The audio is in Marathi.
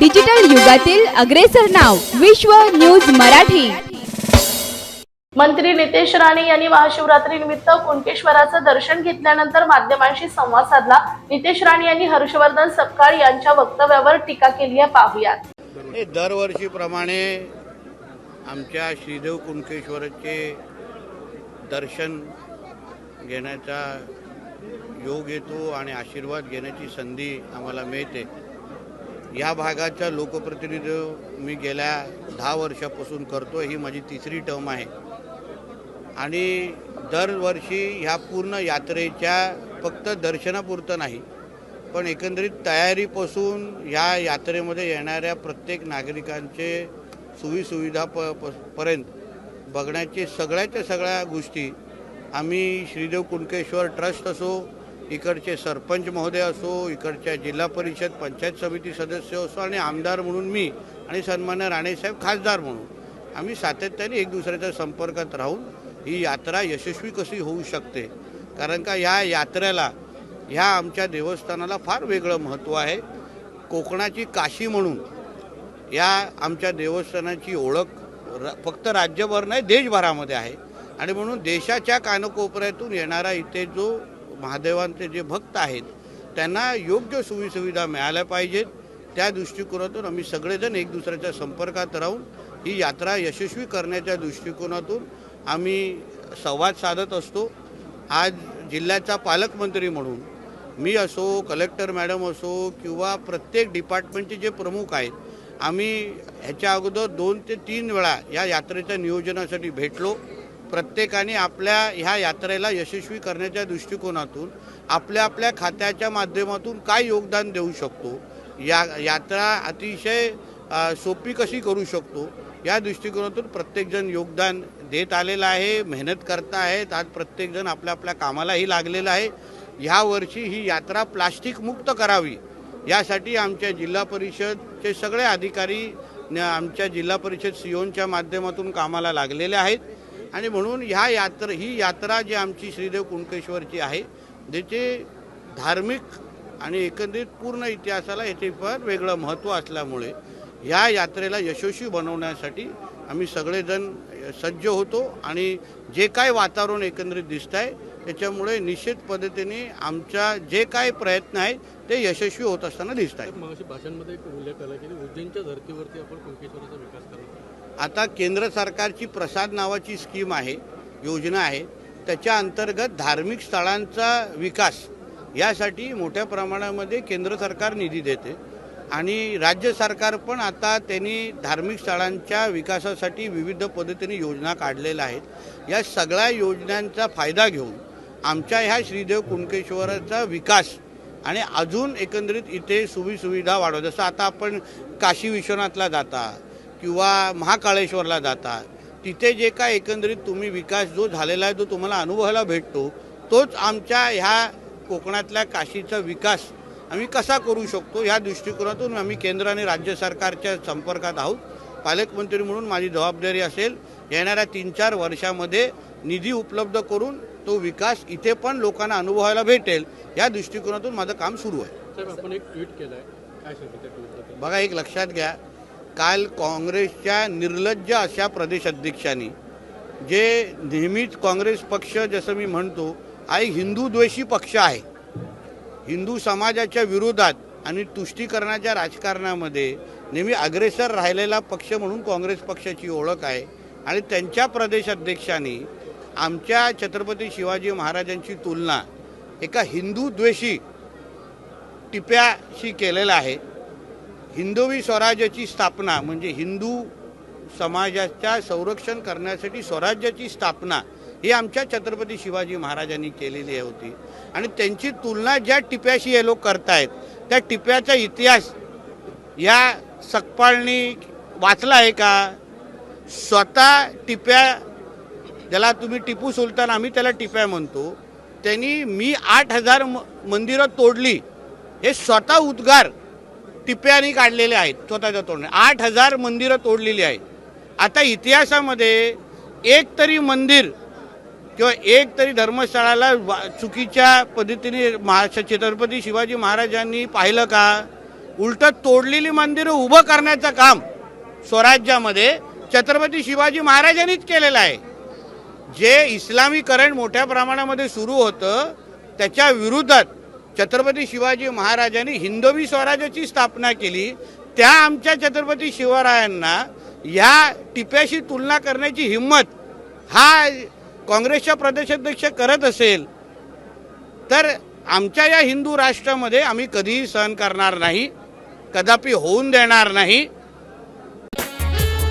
डिजिटल युगातील अग्रेसर नाव विश्व न्यूज मराठी. मंत्री नितेश राणे यांनी महाशिवरात्रीनिमित्त कुणकेश्वराचं दर्शन घेतल्यानंतर माध्यमांशी संवाद साधला. नितेश राणे यांनी हर्षवर्धन सपकाळ यांच्या वक्तव्यावर टीका केली आहे. पाहुयात. दरवर्षीप्रमाणे आमच्या श्रीदेव कुणकेश्वराचे दर्शन घेण्याचा योग येतो आणि आशीर्वाद घेण्याची संधी आम्हाला मिळते. या भागाचा लोकप्रतिनिधी मी गेल्या दहा वर्षापासून करतो ही माझी तिसरी टर्म आहे. आणि दरवर्षी ह्या पूर्ण यात्रेच्या फक्त दर्शनापुरतं नाही पण एकंदरीत तयारीपासून ह्या यात्रेमध्ये येणाऱ्या प्रत्येक नागरिकांचे सुविसुविधा प प- पर्यंत बघण्याचे सगळ्याच्या सगळ्या गोष्टी आम्ही श्रीदेव कुणकेश्वर ट्रस्ट असो इकडचे सरपंच महोदय असो इकडच्या जिल्हा परिषद पंचायत समिती सदस्य असो आणि आमदार म्हणून मी आणि सन्मान्य राणेसाहेब खासदार म्हणून. आम्ही सातत्याने एक दुसऱ्याच्या संपर्कात राहून ही यात्रा यशस्वी कशी होऊ शकते? कारण का या यात्रेला ह्या आमच्या देवस्थानाला फार वेगळं महत्त्व आहे. कोकणाची काशी म्हणून या आमच्या देवस्थानाची ओळख र फक्त राज्यभर नाही देशभरामध्ये आहे. आणि म्हणून देशाच्या कानकोपऱ्यातून येणारा इथे जो महादेवांचे जे भक्त आहेत त्यांना योग्य सोयीसुविधा मिळाल्या पाहिजेत. त्या दृष्टिकोनातून आम्ही सगळेजण एक दुसऱ्याच्या संपर्कात राहून ही यात्रा यशस्वी करण्याच्या दृष्टिकोनातून आम्ही संवाद साधत असतो. आज जिल्ह्याचा पालकमंत्री म्हणून मी असो कलेक्टर मॅडम असो किंवा प्रत्येक डिपार्टमेंटचे जे प्रमुख आहेत आम्ही ह्याच्या अगोदर दोन ते तीन वेळा या यात्रेच्या नियोजनासाठी भेटलो. प्रत्येकाने आपल्या ह्या यात्रेला यशस्वी करण्याच्या दृष्टिकोनातून आपल्या आपल्या खात्याच्या माध्यमातून काय योगदान देऊ शकतो? या यात्रा अतिशय सोपी कशी करू शकतो? या दृष्टिकोनातून प्रत्येकजण योगदान देत आलेलं आहे मेहनत करता आहेत आज प्रत्येकजण आपल्या आपल्या कामालाही लागलेला आहे. ह्या वर्षी ही यात्रा प्लास्टिक मुक्त करावी यासाठी आमच्या जिल्हा परिषदचे सगळे अधिकारी न- आमच्या जिल्हा परिषद सीओनच्या माध्यमातून कामाला लागलेले आहेत. आणि म्हणून ह्या यात्रा ही यात्रा जी आमची श्रीदेव कुणकेश्वरची आहे ज्याचे धार्मिक आणि एकंदरीत पूर्ण इतिहासाला याचे फार वेगळं महत्त्व असल्यामुळे ह्या यात्रेला यशस्वी बनवण्यासाठी आम्ही सगळेजण सज्ज होतो आणि जे काय वातावरण एकंदरीत दिसत आहे त्याच्यामुळे निश्चित पद्धतीने आमच्या जे काय प्रयत्न आहे ते यशस्वी होत असताना दिसत आहेत भाषांमध्ये उल्लेख आला की उज्जैनच्या धर्तीवरती आपण कुणकेश्वराचा विकास करणार आता केंद्र सरकारची प्रसाद नावाची स्कीम आहे योजना आहे त्याच्या अंतर्गत धार्मिक स्थळांचा विकास यासाठी मोठ्या प्रमाणामध्ये केंद्र सरकार निधी देते आणि राज्य सरकार पण आता त्यांनी धार्मिक स्थळांच्या विकासासाठी विविध पद्धतीने योजना काढलेल्या आहेत. या सगळ्या योजनांचा फायदा घेऊन आमच्या ह्या श्रीदेव कुणकेश्वराचा विकास आणि अजून एकंदरीत इथे सुविसुविधा वाढव जसं आता आपण काशी विश्वनाथला जाता किंवा महाकाळेश्वरला जाता तिथे जे काय एकंदरीत तुम्ही विकास जो झालेला आहे तो तुम्हाला अनुभवायला भेटतो तोच आमच्या ह्या कोकणातल्या काशीचा विकास आम्ही कसा करू शकतो ह्या दृष्टिकोनातून आम्ही केंद्र आणि राज्य सरकारच्या संपर्कात आहोत. पालकमंत्री म्हणून माझी जबाबदारी असेल येणाऱ्या तीन चार वर्षामध्ये निधी उपलब्ध करून तो विकास इथे पण लोकांना अनुभवायला भेटेल या दृष्टिकोनातून माझं काम सुरू आहे. आपण एक ट्विट केलं आहे बघा एक लक्षात घ्या. काल काँग्रेसच्या निर्लज्ज अशा प्रदेश अध्यक्षांनी जे नेहमीच काँग्रेस पक्ष जसं मी म्हणतो हा एक हिंदू द्वेषी पक्ष आहे. हिंदू समाजाच्या विरोधात आणि तुष्टीकरणाच्या राजकारणामध्ये नेहमी अग्रेसर राहिलेला पक्ष म्हणून काँग्रेस पक्षाची ओळख आहे. आणि त्यांच्या प्रदेश अध्यक्षांनी आमच्या छत्रपती शिवाजी महाराजांची तुलना एका हिंदू द्वेषी टिप्याशी केलेला आहे. हिंदवी स्वराज्याची स्थापना म्हणजे हिंदू समाजाच्या संरक्षण करण्यासाठी स्वराज्याची स्थापना ही आमच्या छत्रपती शिवाजी महाराजांनी केलेली होती. आणि त्यांची तुलना ज्या टिप्याशी हे लोक करतायत त्या टिप्याचा इतिहास या सकपाळनी वाचला आहे का? स्वतः टिप्या ज्याला तुम्ही टिपू सुलतान आम्ही त्याला टिप्या म्हणतो त्यांनी मी आठ हजार म मंदिरं तोडली. हे स्वतः उद्गार टिप्यानी काढलेले आहेत स्वतःच्या तोडणे आठ हजार मंदिरं तोडलेली आहेत. आता इतिहासामध्ये एक तरी मंदिर किंवा एक तरी धर्मस्थळाला वा- चुकीच्या पद्धतीने महा छत्रपती शिवाजी महाराजांनी पाहिलं का? उलटं तोडलेली मंदिरं उभं करण्याचं काम स्वराज्यामध्ये छत्रपती शिवाजी महाराजांनीच केलेलं आहे. जे इस्लामीकरण मोठ्या प्रमाणामध्ये सुरू होतं त्याच्या विरोधात छत्रपती शिवाजी महाराजांनी हिंदवी स्वराज्याची स्थापना केली. त्या आमच्या छत्रपती शिवरायांना या टिप्याशी तुलना करण्याची हिंमत हा काँग्रेसच्या प्रदेशाध्यक्ष करत असेल तर आमच्या या हिंदू राष्ट्रामध्ये आम्ही कधीही सहन करणार नाही कदापि होऊन देणार नाही.